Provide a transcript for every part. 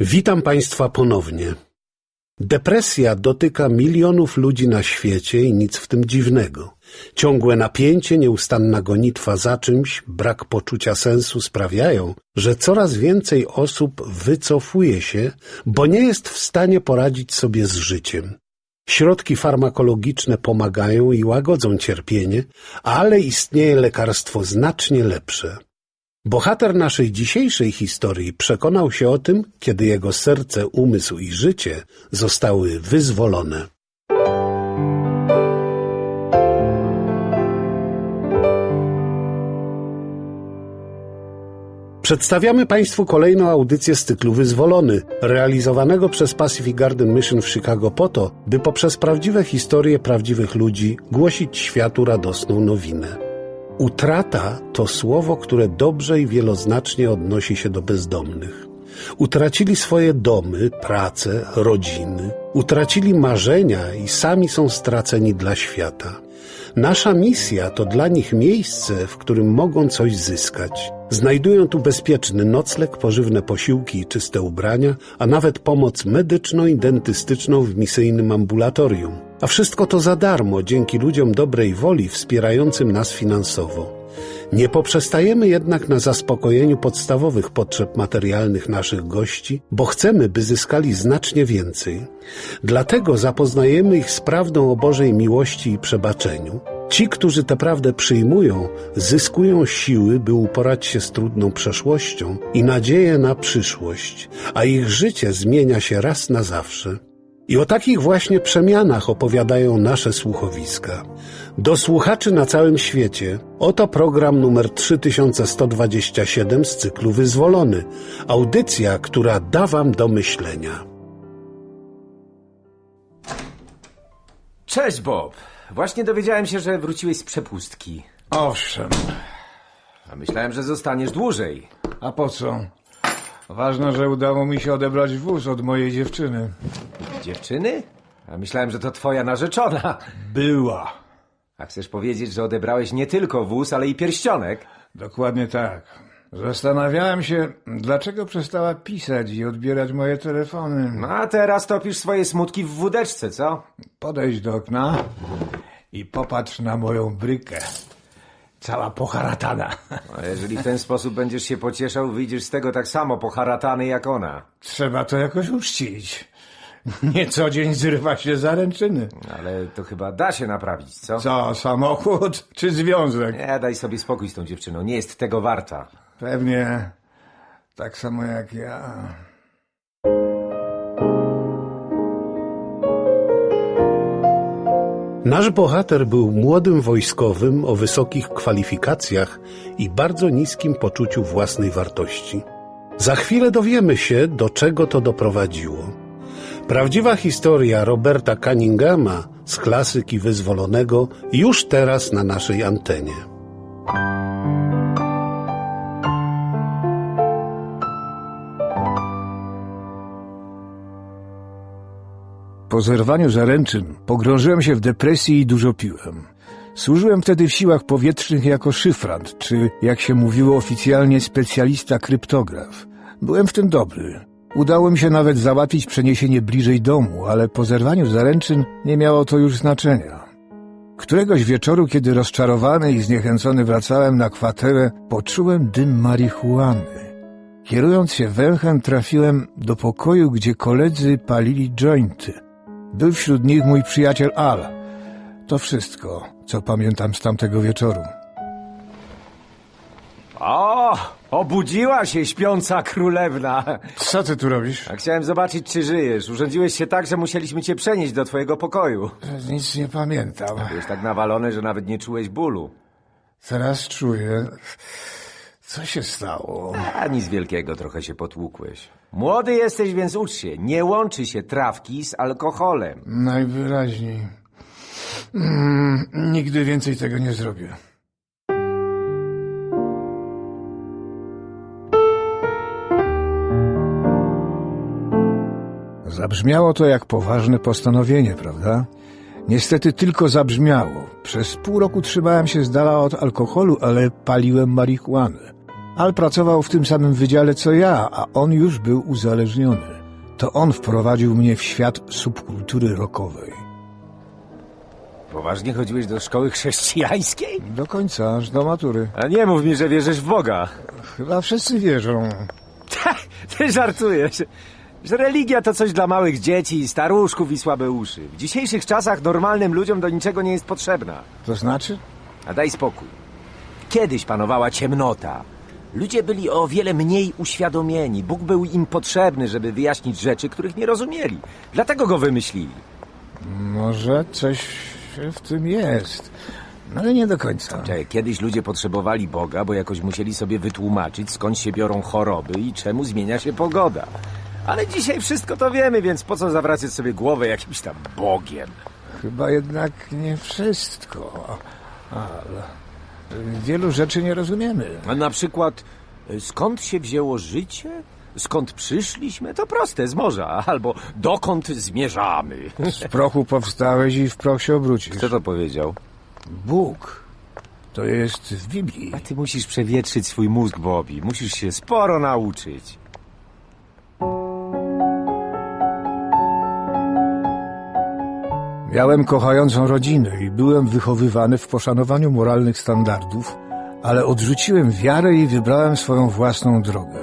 Witam Państwa ponownie. Depresja dotyka milionów ludzi na świecie i nic w tym dziwnego. Ciągłe napięcie, nieustanna gonitwa za czymś, brak poczucia sensu sprawiają, że coraz więcej osób wycofuje się, bo nie jest w stanie poradzić sobie z życiem. Środki farmakologiczne pomagają i łagodzą cierpienie, ale istnieje lekarstwo znacznie lepsze. Bohater naszej dzisiejszej historii przekonał się o tym, kiedy jego serce, umysł i życie zostały wyzwolone. Przedstawiamy Państwu kolejną audycję z cyklu Wyzwolony, realizowanego przez Pacific Garden Mission w Chicago po to, by poprzez prawdziwe historie prawdziwych ludzi głosić światu radosną nowinę. Utrata to słowo, które dobrze i wieloznacznie odnosi się do bezdomnych. Utracili swoje domy, pracę, rodziny, utracili marzenia i sami są straceni dla świata. Nasza misja to dla nich miejsce, w którym mogą coś zyskać. Znajdują tu bezpieczny nocleg, pożywne posiłki i czyste ubrania, a nawet pomoc medyczną i dentystyczną w misyjnym ambulatorium. A wszystko to za darmo, dzięki ludziom dobrej woli wspierającym nas finansowo. Nie poprzestajemy jednak na zaspokojeniu podstawowych potrzeb materialnych naszych gości, bo chcemy, by zyskali znacznie więcej. Dlatego zapoznajemy ich z prawdą o Bożej miłości i przebaczeniu. Ci, którzy tę prawdę przyjmują, zyskują siły, by uporać się z trudną przeszłością i nadzieję na przyszłość, a ich życie zmienia się raz na zawsze. I o takich właśnie przemianach opowiadają nasze słuchowiska. Do słuchaczy na całym świecie oto program numer 3127 z cyklu Wyzwolony. Audycja, która da Wam do myślenia. Cześć Bob. Właśnie dowiedziałem się, że wróciłeś z przepustki. Owszem, A myślałem, że zostaniesz dłużej. a po co? Ważne, że udało mi się odebrać wóz od mojej dziewczyny. Dziewczyny? A myślałem, że to twoja narzeczona. Była. A chcesz powiedzieć, że odebrałeś nie tylko wóz, ale i pierścionek? Dokładnie tak. Zastanawiałem się, dlaczego przestała pisać i odbierać moje telefony. No a teraz topisz swoje smutki w wódeczce, co? Podejdź do okna i popatrz na moją brykę. Cała poharatana. A jeżeli w ten sposób będziesz się pocieszał, wyjdziesz z tego tak samo poharatany jak ona. Trzeba to jakoś uczcić. Nie co dzień zrywa się zaręczyny. Ale to chyba da się naprawić, co? Co, samochód czy związek? Nie, daj sobie spokój z tą dziewczyną. Nie jest tego warta. Pewnie tak samo jak ja. Nasz bohater był młodym wojskowym o wysokich kwalifikacjach i bardzo niskim poczuciu własnej wartości. Za chwilę dowiemy się, do czego to doprowadziło. Prawdziwa historia Roberta Cunninghama z klasyki wyzwolonego już teraz na naszej antenie. Po zerwaniu zaręczyn pogrążyłem się w depresji i dużo piłem. Służyłem wtedy w siłach powietrznych jako szyfrant, czy jak się mówiło oficjalnie specjalista kryptograf. Byłem w tym dobry. Udało mi się nawet załatwić przeniesienie bliżej domu, ale po zerwaniu zaręczyn nie miało to już znaczenia. Któregoś wieczoru, kiedy rozczarowany i zniechęcony wracałem na kwaterę, poczułem dym marihuany. Kierując się węchem, trafiłem do pokoju, gdzie koledzy palili jointy. Był wśród nich mój przyjaciel Al. To wszystko, co pamiętam z tamtego wieczoru. O, obudziła się śpiąca królewna. Co ty tu robisz? A chciałem zobaczyć, czy żyjesz. Urządziłeś się tak, że musieliśmy cię przenieść do twojego pokoju. Nic nie pamiętam. Byłeś tak nawalony, że nawet nie czułeś bólu. Teraz czuję. Co się stało? A nic wielkiego, trochę się potłukłeś. Młody jesteś, więc ucz się. Nie łączy się trawki z alkoholem. Najwyraźniej. Mm, nigdy więcej tego nie zrobię. Zabrzmiało to jak poważne postanowienie, prawda? Niestety tylko zabrzmiało. Przez pół roku trzymałem się z dala od alkoholu, ale paliłem marihuanę. Al pracował w tym samym wydziale co ja, a on już był uzależniony. To on wprowadził mnie w świat subkultury rockowej. Poważnie chodziłeś do szkoły chrześcijańskiej? Do końca, aż do matury. A nie mów mi, że wierzysz w Boga. Chyba wszyscy wierzą. Ty żartujesz. Że religia to coś dla małych dzieci, staruszków i słabe uszy. W dzisiejszych czasach normalnym ludziom do niczego nie jest potrzebna. To znaczy? A daj spokój. Kiedyś panowała ciemnota. Ludzie byli o wiele mniej uświadomieni. Bóg był im potrzebny, żeby wyjaśnić rzeczy, których nie rozumieli. Dlatego go wymyślili. Może coś w tym jest. No ale nie do końca. Czekaj, kiedyś ludzie potrzebowali Boga, bo jakoś musieli sobie wytłumaczyć, skąd się biorą choroby i czemu zmienia się pogoda. Ale dzisiaj wszystko to wiemy, więc po co zawracać sobie głowę jakimś tam Bogiem? Chyba jednak nie wszystko. Ale wielu rzeczy nie rozumiemy. A na przykład, y, skąd się wzięło życie? Skąd przyszliśmy? To proste, z morza. Albo dokąd zmierzamy? Z prochu powstałeś i w proch się obrócisz. Kto to powiedział? Bóg. To jest w Biblii. A ty musisz przewietrzyć swój mózg, Bobby. Musisz się sporo nauczyć. Miałem kochającą rodzinę i byłem wychowywany w poszanowaniu moralnych standardów, ale odrzuciłem wiarę i wybrałem swoją własną drogę.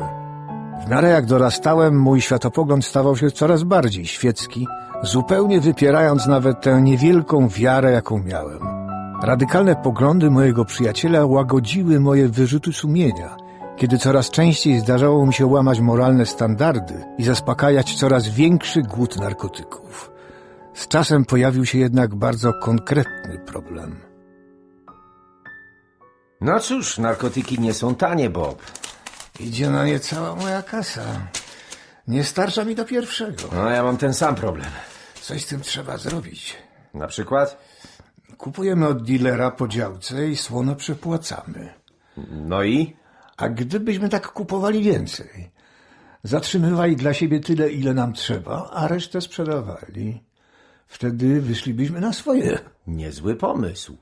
W miarę jak dorastałem, mój światopogląd stawał się coraz bardziej świecki, zupełnie wypierając nawet tę niewielką wiarę, jaką miałem. Radykalne poglądy mojego przyjaciela łagodziły moje wyrzuty sumienia, kiedy coraz częściej zdarzało mi się łamać moralne standardy i zaspokajać coraz większy głód narkotyków. Z czasem pojawił się jednak bardzo konkretny problem. No cóż, narkotyki nie są tanie, Bob. Idzie na nie cała moja kasa. Nie starcza mi do pierwszego. No, ja mam ten sam problem. Coś z tym trzeba zrobić. Na przykład? Kupujemy od dealera po działce i słono przepłacamy. No i? A gdybyśmy tak kupowali więcej? Zatrzymywali dla siebie tyle, ile nam trzeba, a resztę sprzedawali. Wtedy wyszlibyśmy na swoje. Niezły pomysł.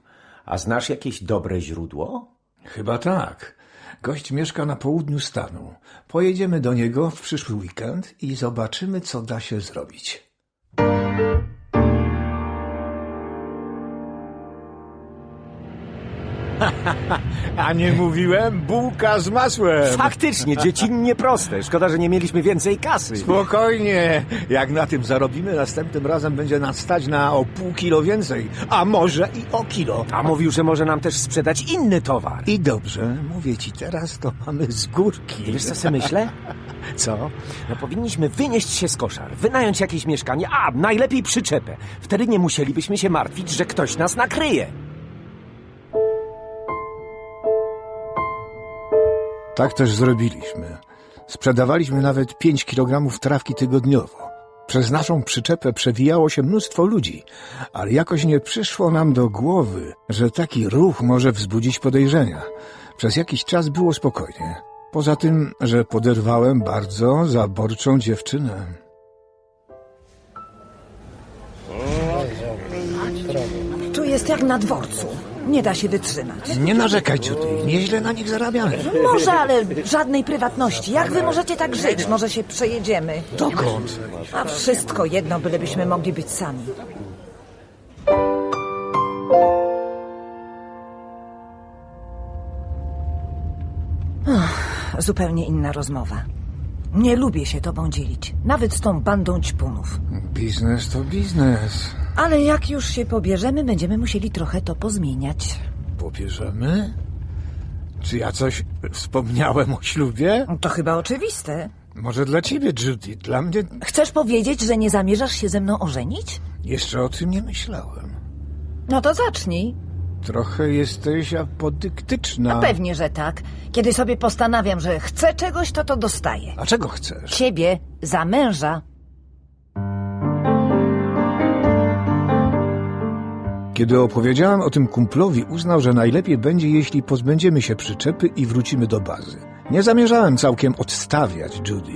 A znasz jakieś dobre źródło? Chyba tak. Gość mieszka na południu stanu. Pojedziemy do niego w przyszły weekend i zobaczymy, co da się zrobić. A nie mówiłem? Bułka z masłem. Faktycznie, dziecinnie proste. Szkoda, że nie mieliśmy więcej kasy. Spokojnie. Jak na tym zarobimy, następnym razem będzie nas stać na o pół kilo więcej, a może i o kilo. A mówił, że może nam też sprzedać inny towar. I dobrze, mówię ci teraz, to mamy z górki. Wiesz, co sobie myślę? Co? No powinniśmy wynieść się z koszar, wynająć jakieś mieszkanie, a najlepiej przyczepę. Wtedy nie musielibyśmy się martwić, że ktoś nas nakryje. Tak też zrobiliśmy. Sprzedawaliśmy nawet 5 kilogramów trawki tygodniowo. Przez naszą przyczepę przewijało się mnóstwo ludzi, ale jakoś nie przyszło nam do głowy, że taki ruch może wzbudzić podejrzenia. Przez jakiś czas było spokojnie. Poza tym, że poderwałem bardzo zaborczą dziewczynę. Tu jest jak na dworcu. Nie da się wytrzymać. Nie narzekaj, Judy. Nieźle na nich zarabiamy. Może, ale żadnej prywatności. Jak wy możecie tak żyć? Może się przejedziemy. Dokąd? A wszystko jedno, bylebyśmy mogli być sami. Ach, zupełnie inna rozmowa. Nie lubię się tobą dzielić, nawet z tą bandą ćpunów. Biznes to biznes. Ale jak już się pobierzemy, będziemy musieli trochę to pozmieniać. Pobierzemy? Czy ja coś wspomniałem o ślubie? To chyba oczywiste. Może dla ciebie, Judy. Dla mnie Chcesz powiedzieć, że nie zamierzasz się ze mną ożenić? jeszcze o tym nie myślałem. No to zacznij. Trochę jesteś apodyktyczna. A pewnie, że tak. Kiedy sobie postanawiam, że chcę czegoś, to to dostaję. A czego chcesz? Ciebie za męża. Kiedy opowiedziałem o tym kumplowi, uznał, że najlepiej będzie, jeśli pozbędziemy się przyczepy i wrócimy do bazy. Nie zamierzałem całkiem odstawiać Judy.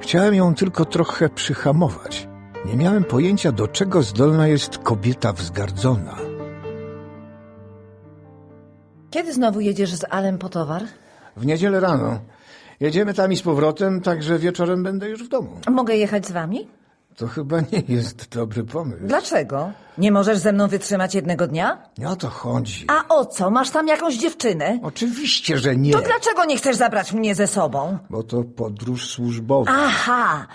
Chciałem ją tylko trochę przyhamować. Nie miałem pojęcia, do czego zdolna jest kobieta wzgardzona. Kiedy znowu jedziesz z Alem po towar? W niedzielę rano. Jedziemy tam i z powrotem, także wieczorem będę już w domu. Mogę jechać z wami? To chyba nie jest dobry pomysł. Dlaczego? Nie możesz ze mną wytrzymać jednego dnia? Nie o to chodzi. A o co? Masz tam jakąś dziewczynę? Oczywiście, że nie. To dlaczego nie chcesz zabrać mnie ze sobą? Bo to podróż służbowa. Aha!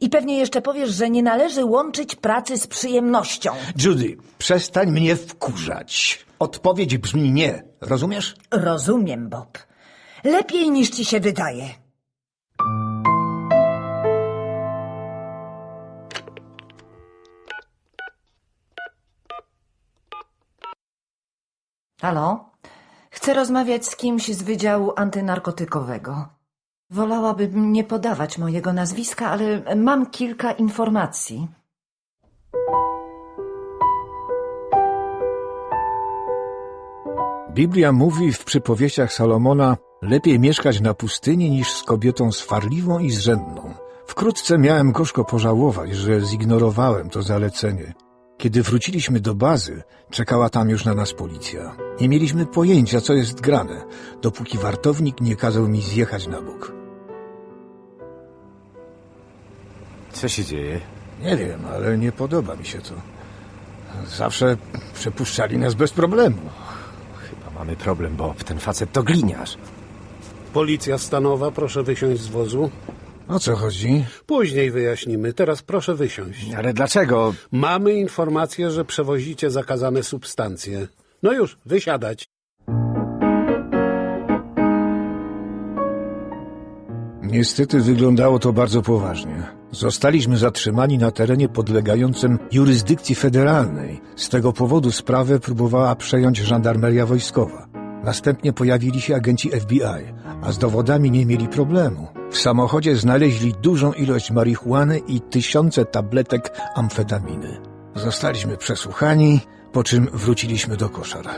I pewnie jeszcze powiesz, że nie należy łączyć pracy z przyjemnością. Judy, przestań mnie wkurzać. Odpowiedź brzmi nie. Rozumiesz? Rozumiem, Bob. Lepiej niż ci się wydaje. Halo? Chcę rozmawiać z kimś z Wydziału Antynarkotykowego. Wolałabym nie podawać mojego nazwiska, ale mam kilka informacji. Biblia mówi w przypowieściach Salomona lepiej mieszkać na pustyni niż z kobietą swarliwą i zrzędną. Wkrótce miałem gorzko pożałować, że zignorowałem to zalecenie. Kiedy wróciliśmy do bazy, czekała tam już na nas policja. Nie mieliśmy pojęcia, co jest grane, dopóki wartownik nie kazał mi zjechać na bok. Co się dzieje? Nie wiem, ale nie podoba mi się to. Zawsze przepuszczali nas bez problemu. Chyba mamy problem, Bob. Ten facet to gliniarz. Policja stanowa, proszę wysiąść z wozu. O co chodzi? Później wyjaśnimy, teraz proszę wysiąść. Ale dlaczego? Mamy informację, że przewozicie zakazane substancje. No już, wysiadać. Niestety wyglądało to bardzo poważnie. Zostaliśmy zatrzymani na terenie podlegającym jurysdykcji federalnej. Z tego powodu sprawę próbowała przejąć żandarmeria wojskowa. Następnie pojawili się agenci FBI, a z dowodami nie mieli problemu. W samochodzie znaleźli dużą ilość marihuany i tysiące tabletek amfetaminy. Zostaliśmy przesłuchani, po czym wróciliśmy do koszara.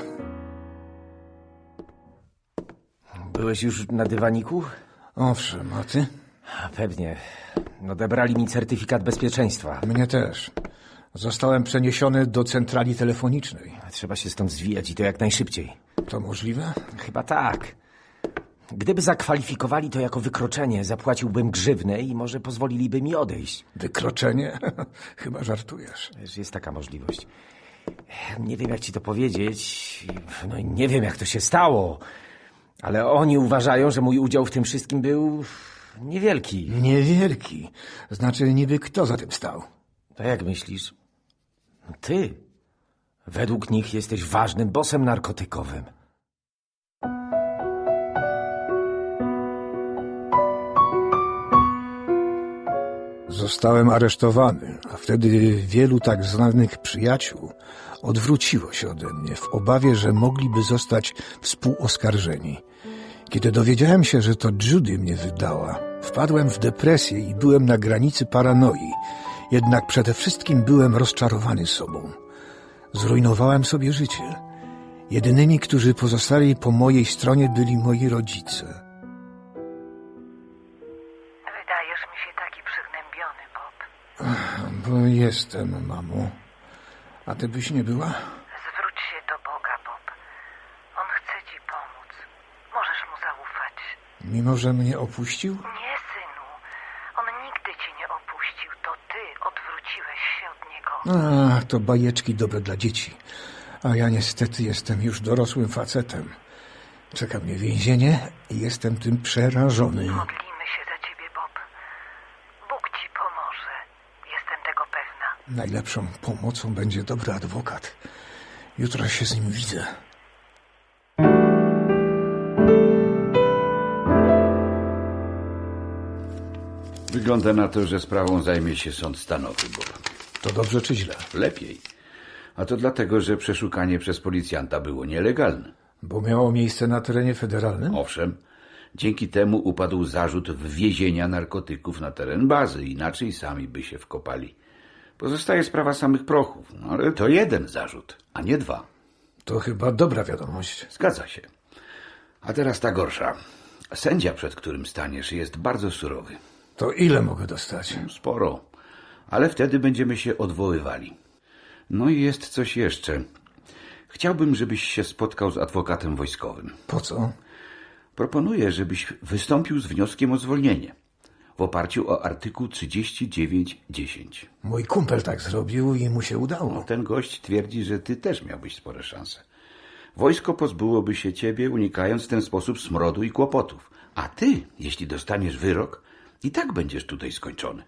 Byłeś już na dywaniku? Owszem, a ty? Pewnie. Odebrali mi certyfikat bezpieczeństwa. Mnie też. Zostałem przeniesiony do centrali telefonicznej. Trzeba się stąd zwijać i to jak najszybciej. To możliwe? Chyba tak. Gdyby zakwalifikowali to jako wykroczenie, zapłaciłbym grzywnę i może pozwoliliby mi odejść. Wykroczenie? Chyba żartujesz. Wiesz, jest taka możliwość. Nie wiem, jak ci to powiedzieć. No i nie wiem, jak to się stało. Ale oni uważają, że mój udział w tym wszystkim był niewielki. Niewielki. Znaczy niby kto za tym stał? To jak myślisz? Ty. Według nich jesteś ważnym bosem narkotykowym. Zostałem aresztowany, a wtedy wielu tak znanych przyjaciół odwróciło się ode mnie w obawie, że mogliby zostać współoskarżeni. Kiedy dowiedziałem się, że to Judy mnie wydała, wpadłem w depresję i byłem na granicy paranoi. Jednak przede wszystkim byłem rozczarowany sobą. Zrujnowałem sobie życie. Jedynymi, którzy pozostali po mojej stronie, byli moi rodzice. Wydajesz mi się taki przygnębiony, Bob. Bo jestem, mamo. A ty byś nie była? Zwróć się do Boga, Bob. On chce ci pomóc. Możesz mu zaufać. Mimo, że mnie opuścił? Nie, synu. On nigdy cię nie opuścił. To ty odwróciłeś się od niego. A, to bajeczki dobre dla dzieci. A ja niestety jestem już dorosłym facetem. Czeka mnie więzienie i jestem tym przerażony. Modlimy się za ciebie, Bob. Bóg ci pomoże. Jestem tego pewna. Najlepszą pomocą będzie dobry adwokat. Jutro się z nim widzę. Wygląda na to, że sprawą zajmie się sąd stanowy, bo To dobrze czy źle? lepiej. A to dlatego, że przeszukanie przez policjanta było nielegalne. Bo miało miejsce na terenie federalnym? Owszem, dzięki temu upadł zarzut wwiezienia narkotyków na teren bazy, inaczej sami by się wkopali. Pozostaje sprawa samych prochów, no ale to jeden zarzut, a nie dwa. To chyba dobra wiadomość. Zgadza się. A teraz ta gorsza. Sędzia, przed którym staniesz, jest bardzo surowy. To ile mogę dostać? Sporo, ale wtedy będziemy się odwoływali. No i jest coś jeszcze. Chciałbym, żebyś się spotkał z adwokatem wojskowym. Po co? Proponuję, żebyś wystąpił z wnioskiem o zwolnienie w oparciu o artykuł 39.10. Mój kumpel tak zrobił i mu się udało. Ten gość twierdzi, że ty też miałbyś spore szanse. Wojsko pozbyłoby się ciebie, unikając w ten sposób smrodu i kłopotów. A ty, jeśli dostaniesz wyrok, i tak będziesz tutaj skończony.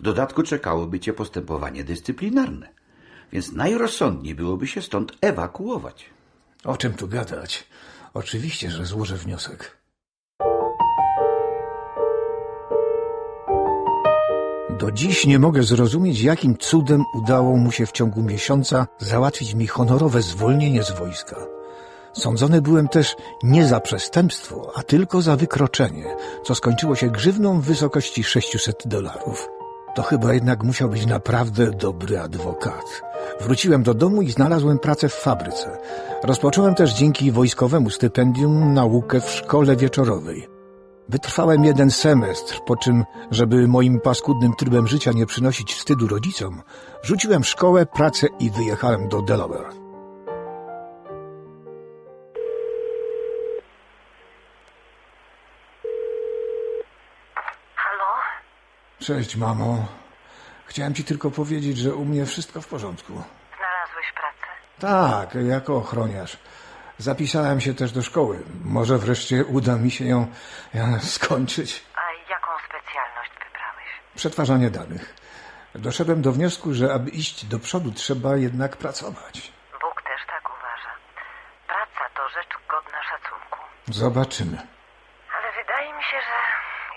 W dodatku czekałoby cię postępowanie dyscyplinarne. Więc najrozsądniej byłoby się stąd ewakuować. O czym tu gadać? Oczywiście, że złożę wniosek. Do dziś nie mogę zrozumieć, jakim cudem udało mu się w ciągu miesiąca załatwić mi honorowe zwolnienie z wojska. Sądzony byłem też nie za przestępstwo, a tylko za wykroczenie, co skończyło się grzywną w wysokości 600 dolarów. To chyba jednak musiał być naprawdę dobry adwokat. Wróciłem do domu i znalazłem pracę w fabryce. Rozpocząłem też dzięki wojskowemu stypendium naukę w szkole wieczorowej. Wytrwałem jeden semestr, po czym, żeby moim paskudnym trybem życia nie przynosić wstydu rodzicom, rzuciłem szkołę, pracę i wyjechałem do Delaware. Cześć, mamo. Chciałem ci tylko powiedzieć, że u mnie wszystko w porządku. Znalazłeś pracę? Tak, jako ochroniarz. Zapisałem się też do szkoły. Może wreszcie uda mi się ją e, skończyć. A jaką specjalność wybrałeś? Przetwarzanie danych. Doszedłem do wniosku, że aby iść do przodu, trzeba jednak pracować. Bóg też tak uważa. Praca to rzecz godna szacunku. Zobaczymy. Ale wydaje mi się, że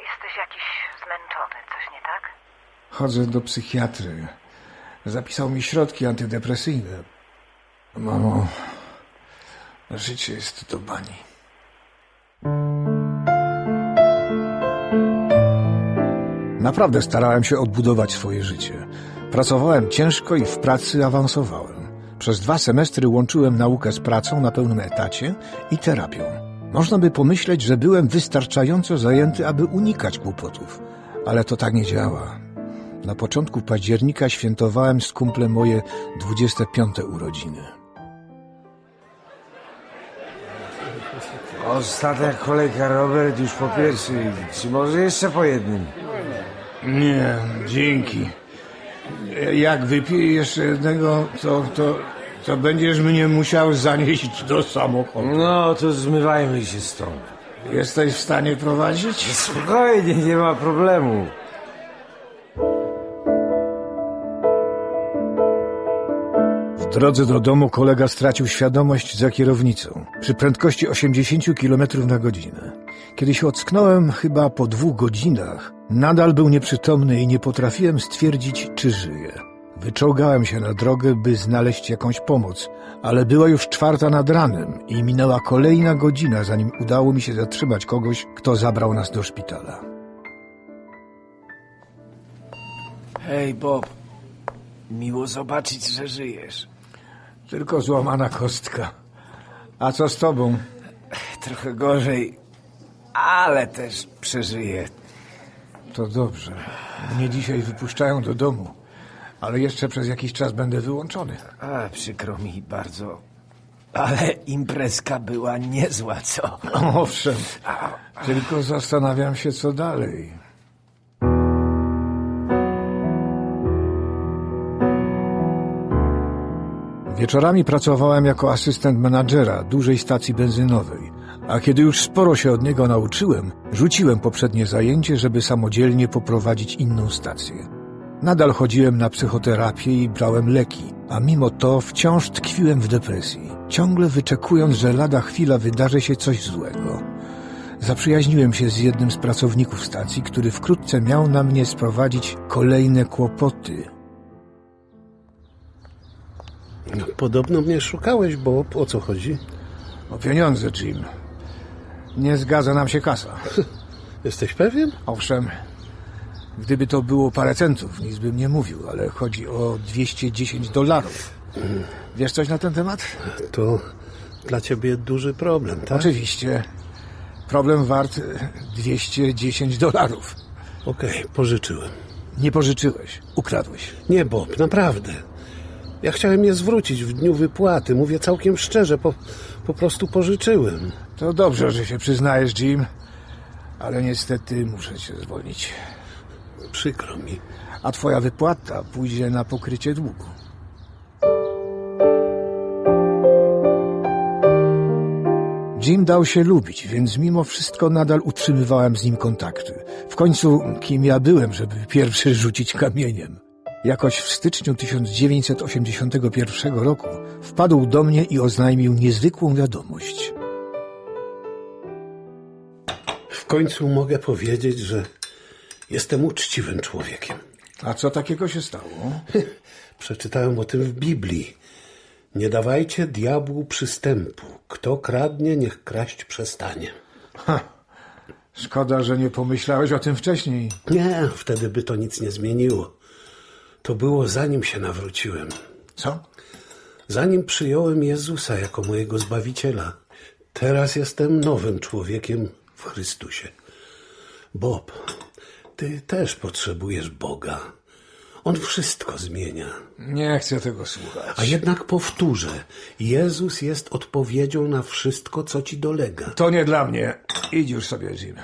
jesteś jakiś zmęczony, coś nie tak? Chodzę do psychiatry. Zapisał mi środki antydepresyjne. Mamo, życie jest do bani. Naprawdę starałem się odbudować swoje życie. Pracowałem ciężko i w pracy awansowałem. Przez dwa semestry łączyłem naukę z pracą na pełnym etacie i terapią. Można by pomyśleć, że byłem wystarczająco zajęty, aby unikać kłopotów, ale to tak nie działa. Na początku października świętowałem z kumplem moje 25 urodziny. Ostatnia kolejka, Robert, już po pierwszej. Czy może jeszcze po jednym? Nie, dzięki. Jak wypiję jeszcze jednego, to, to, to będziesz mnie musiał zanieść do samochodu. No, to zmywajmy się stąd. Jesteś w stanie prowadzić? Spokojnie, nie ma problemu. W drodze do domu kolega stracił świadomość za kierownicą przy prędkości 80 km na godzinę. Kiedy się ocknąłem chyba po dwóch godzinach, nadal był nieprzytomny i nie potrafiłem stwierdzić, czy żyje. Wyczołgałem się na drogę, by znaleźć jakąś pomoc, ale była już czwarta nad ranem i minęła kolejna godzina, zanim udało mi się zatrzymać kogoś, kto zabrał nas do szpitala. Hej, Bob. Miło zobaczyć, że żyjesz. Tylko złamana kostka. A co z tobą? Trochę gorzej, ale też przeżyję. To dobrze. Mnie dzisiaj wypuszczają do domu, ale jeszcze przez jakiś czas będę wyłączony. A, przykro mi bardzo. Ale imprezka była niezła, co? Owszem, tylko zastanawiam się, co dalej. Wieczorami pracowałem jako asystent menadżera dużej stacji benzynowej, a kiedy już sporo się od niego nauczyłem, rzuciłem poprzednie zajęcie, żeby samodzielnie poprowadzić inną stację. Nadal chodziłem na psychoterapię i brałem leki, a mimo to wciąż tkwiłem w depresji, ciągle wyczekując, że lada chwila wydarzy się coś złego. Zaprzyjaźniłem się z jednym z pracowników stacji, który wkrótce miał na mnie sprowadzić kolejne kłopoty. Podobno mnie szukałeś, bo o co chodzi? O pieniądze, Jim. Nie zgadza nam się kasa. Jesteś pewien? Owszem, gdyby to było parę centów, nic bym nie mówił, ale chodzi o 210 dolarów. Wiesz coś na ten temat? To dla ciebie duży problem, tak? Oczywiście. Problem wart e, 210 dolarów. Okej, pożyczyłem. Nie pożyczyłeś, ukradłeś. Nie, Bob, naprawdę. Ja chciałem je zwrócić w dniu wypłaty. Mówię całkiem szczerze, po, po prostu pożyczyłem. To dobrze, że się przyznajesz, Jim, ale niestety muszę cię zwolnić. Przykro mi. A twoja wypłata pójdzie na pokrycie długu. Jim dał się lubić, więc mimo wszystko nadal utrzymywałem z nim kontakty. W końcu, kim ja byłem, żeby pierwszy rzucić kamieniem? Jakoś w styczniu 1981 roku wpadł do mnie i oznajmił niezwykłą wiadomość. W końcu mogę powiedzieć, że jestem uczciwym człowiekiem. A co takiego się stało? Przeczytałem o tym w Biblii. Nie dawajcie diabłu przystępu. Kto kradnie, niech kraść przestanie. Szkoda, że nie pomyślałeś o tym wcześniej. Nie, wtedy by to nic nie zmieniło. To było zanim się nawróciłem. Co? Zanim przyjąłem Jezusa jako mojego Zbawiciela. Teraz jestem nowym człowiekiem w Chrystusie. Bob, ty też potrzebujesz Boga. On wszystko zmienia. Nie chcę tego słuchać. A jednak powtórzę, Jezus jest odpowiedzią na wszystko, co ci dolega. To nie dla mnie. Idź już sobie, Jim.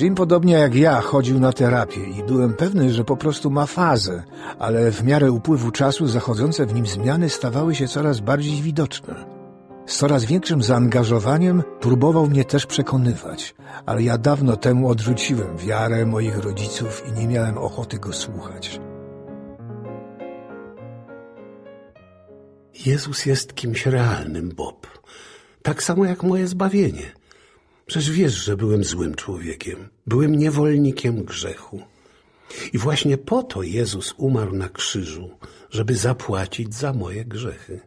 Jim podobnie jak ja chodził na terapię i byłem pewny, że po prostu ma fazę, ale w miarę upływu czasu zachodzące w nim zmiany stawały się coraz bardziej widoczne. Z coraz większym zaangażowaniem próbował mnie też przekonywać, ale ja dawno temu odrzuciłem wiarę moich rodziców i nie miałem ochoty go słuchać. Jezus jest kimś realnym, Bob. Tak samo jak moje zbawienie. Przecież wiesz, że byłem złym człowiekiem. Byłem niewolnikiem grzechu. I właśnie po to Jezus umarł na krzyżu, żeby zapłacić za moje grzechy.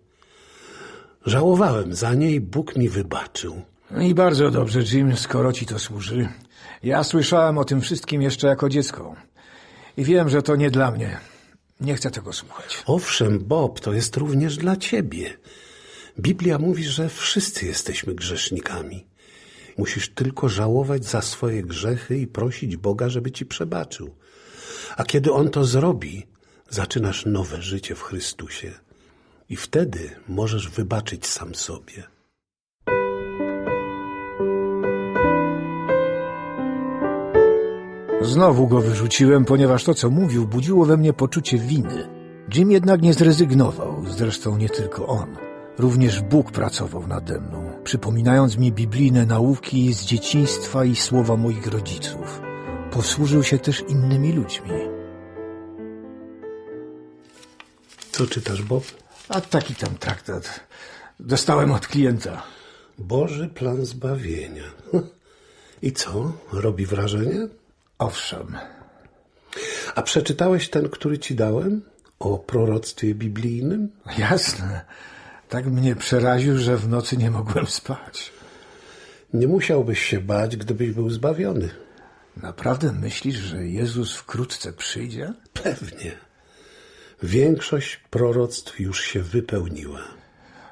Żałowałem za nie i Bóg mi wybaczył. No I bardzo dobrze, Jim, skoro ci to służy. Ja słyszałem o tym wszystkim jeszcze jako dziecko. I wiem, że to nie dla mnie. Nie chcę tego słuchać. Owszem, Bob, to jest również dla ciebie. Biblia mówi, że wszyscy jesteśmy grzesznikami. Musisz tylko żałować za swoje grzechy i prosić Boga, żeby ci przebaczył. A kiedy On to zrobi, zaczynasz nowe życie w Chrystusie. I wtedy możesz wybaczyć sam sobie. Znowu go wyrzuciłem, ponieważ to, co mówił, budziło we mnie poczucie winy. Jim jednak nie zrezygnował, zresztą nie tylko on. Również Bóg pracował nade mną, przypominając mi biblijne nauki z dzieciństwa i słowa moich rodziców. Posłużył się też innymi ludźmi. Co czytasz, Bob? A taki tam traktat dostałem od klienta. Boży plan zbawienia. I co? Robi wrażenie? Owszem, A przeczytałeś ten, który ci dałem? O proroctwie biblijnym? jasne. Tak mnie przeraził, że w nocy nie mogłem spać. Nie musiałbyś się bać, gdybyś był zbawiony. Naprawdę myślisz, że Jezus wkrótce przyjdzie? Pewnie. Większość proroctw już się wypełniła.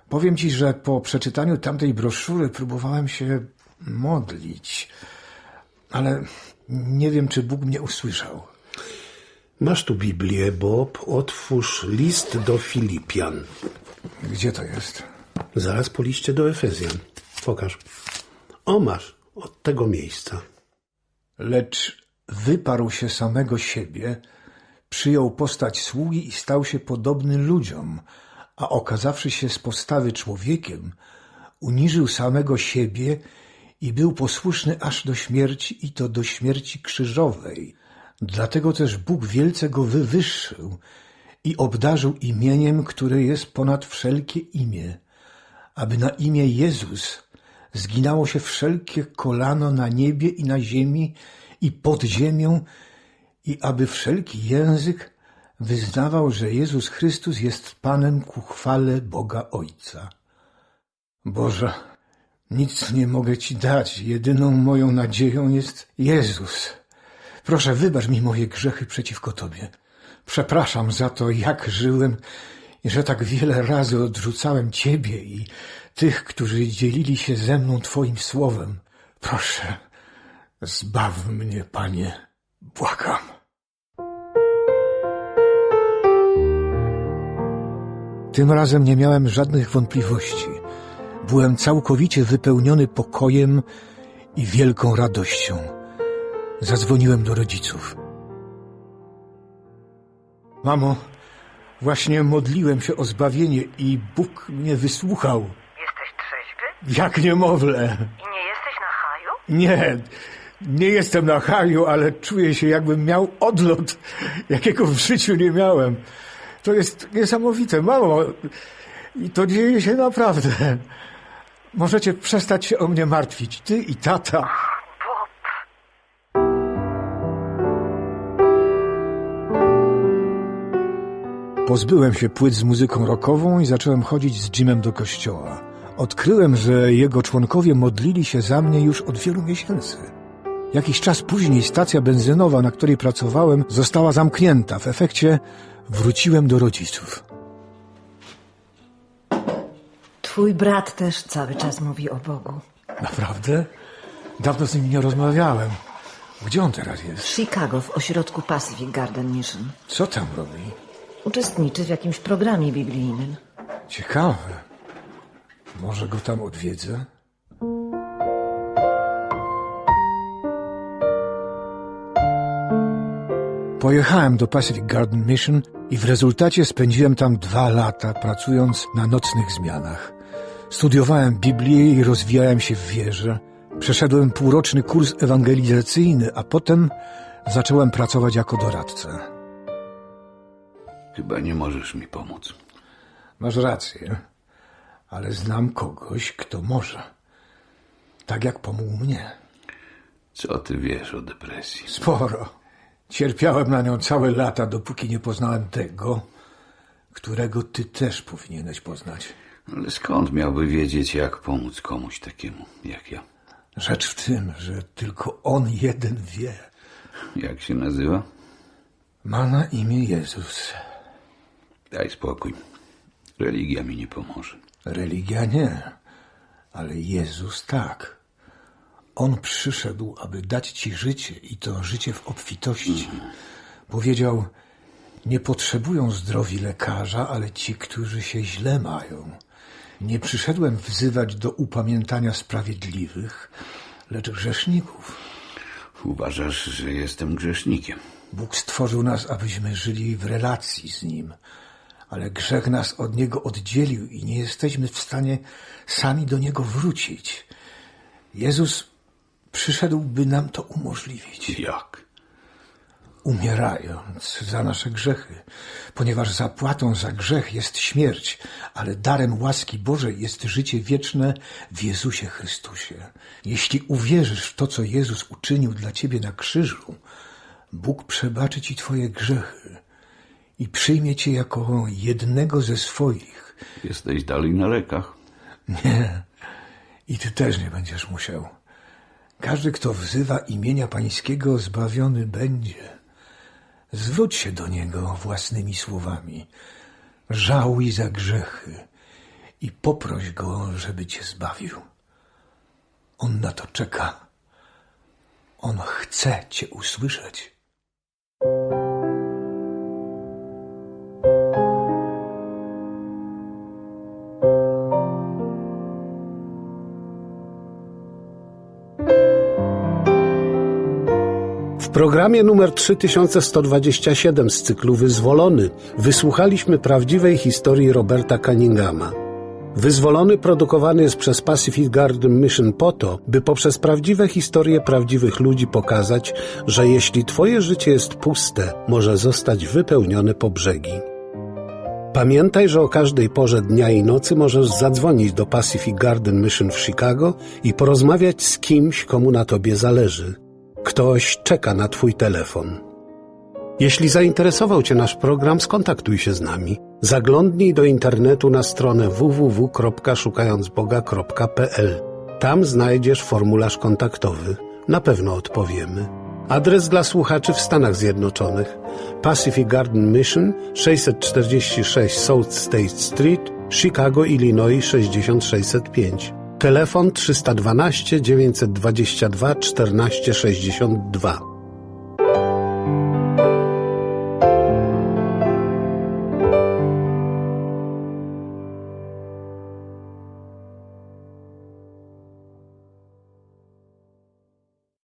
Powiem ci, że po przeczytaniu tamtej broszury próbowałem się modlić, ale nie wiem, czy Bóg mnie usłyszał. Masz tu Biblię, Bob. Otwórz list do Filipian. Gdzie to jest? Zaraz po liście do Efezjan. Pokaż. O, masz. Od tego miejsca. Lecz wyparł się samego siebie, przyjął postać sługi i stał się podobny ludziom, a okazawszy się z postawy człowiekiem, uniżył samego siebie i był posłuszny aż do śmierci i to do śmierci krzyżowej. Dlatego też Bóg wielce go wywyższył i obdarzył imieniem, które jest ponad wszelkie imię, aby na imię Jezus zginało się wszelkie kolano na niebie i na ziemi i pod ziemią i aby wszelki język wyznawał, że Jezus Chrystus jest Panem ku chwale Boga Ojca. Boże, nic nie mogę Ci dać, jedyną moją nadzieją jest Jezus. Proszę, wybacz mi moje grzechy przeciwko Tobie. Przepraszam za to, jak żyłem i że tak wiele razy odrzucałem Ciebie i tych, którzy dzielili się ze mną Twoim słowem. Proszę, zbaw mnie, Panie, błagam. Tym razem nie miałem żadnych wątpliwości. Byłem całkowicie wypełniony pokojem i wielką radością. Zadzwoniłem do rodziców. Mamo, właśnie modliłem się o zbawienie i Bóg mnie wysłuchał. Jesteś trzeźwy? Jak niemowlę. I nie jesteś na haju? Nie, nie jestem na haju, ale czuję się jakbym miał odlot, jakiego w życiu nie miałem. To jest niesamowite, mamo. I to dzieje się naprawdę. Możecie przestać się o mnie martwić, ty i tata. Pozbyłem się płyt z muzyką rockową i zacząłem chodzić z Jimem do kościoła. Odkryłem, że jego członkowie modlili się za mnie już od wielu miesięcy. Jakiś czas później stacja benzynowa, na której pracowałem, została zamknięta. W efekcie wróciłem do rodziców. Twój brat też cały czas mówi o Bogu. Naprawdę? Dawno z nim nie rozmawiałem. Gdzie on teraz W jest? Chicago, w ośrodku Pacific Garden Mission. Co tam robi? Uczestniczy w jakimś programie biblijnym. Ciekawe. Może go tam odwiedzę? Pojechałem do Pacific Garden Mission i w rezultacie spędziłem tam dwa lata pracując na nocnych zmianach. Studiowałem Biblię i rozwijałem się w wierze. Przeszedłem półroczny kurs ewangelizacyjny, a potem zacząłem pracować jako doradca. Chyba nie możesz mi pomóc. Masz rację, ale znam kogoś, kto może. Tak jak pomógł mnie. Co ty wiesz o depresji? Sporo. Cierpiałem na nią całe lata, dopóki nie poznałem tego, którego ty też powinieneś poznać. Ale skąd miałby wiedzieć, jak pomóc komuś takiemu jak ja? Rzecz w tym, że tylko on jeden wie. Jak się nazywa? Ma na imię Jezus. Daj spokój. Religia mi nie pomoże. Religia nie, ale Jezus tak. On przyszedł, aby dać ci życie i to życie w obfitości. Powiedział, nie potrzebują zdrowi lekarza, ale ci, którzy się źle mają. Nie przyszedłem wzywać do upamiętania sprawiedliwych, lecz grzeszników. Uważasz, że jestem grzesznikiem. Bóg stworzył nas, abyśmy żyli w relacji z Nim, ale grzech nas od Niego oddzielił i nie jesteśmy w stanie sami do Niego wrócić. Jezus przyszedł, by nam to umożliwić, Jak? umierając za nasze grzechy, ponieważ zapłatą za grzech jest śmierć, ale darem łaski Bożej jest życie wieczne w Jezusie Chrystusie. Jeśli uwierzysz w to, co Jezus uczynił dla ciebie na krzyżu, Bóg przebaczy ci twoje grzechy i przyjmie cię jako jednego ze swoich. Jesteś dalej na lekach. Nie, i ty też nie będziesz musiał. Każdy, kto wzywa imienia Pańskiego, zbawiony będzie. Zwróć się do Niego własnymi słowami. Żałuj za grzechy i poproś Go, żeby cię zbawił. On na to czeka. On chce cię usłyszeć. W programie numer 3127 z cyklu Wyzwolony wysłuchaliśmy prawdziwej historii Roberta Cunninghama. Wyzwolony produkowany jest przez Pacific Garden Mission po to, by poprzez prawdziwe historie prawdziwych ludzi pokazać, że jeśli Twoje życie jest puste, może zostać wypełnione po brzegi. Pamiętaj, że o każdej porze dnia i nocy możesz zadzwonić do Pacific Garden Mission w Chicago i porozmawiać z kimś, komu na Tobie zależy. Ktoś czeka na Twój telefon. Jeśli zainteresował Cię nasz program, skontaktuj się z nami. Zaglądnij do internetu na stronę www.szukającboga.pl. Tam znajdziesz formularz kontaktowy. Na pewno odpowiemy. Adres dla słuchaczy w Stanach Zjednoczonych: Pacific Garden Mission 646 South State Street, Chicago, Illinois 6605. Telefon 312 922 1462.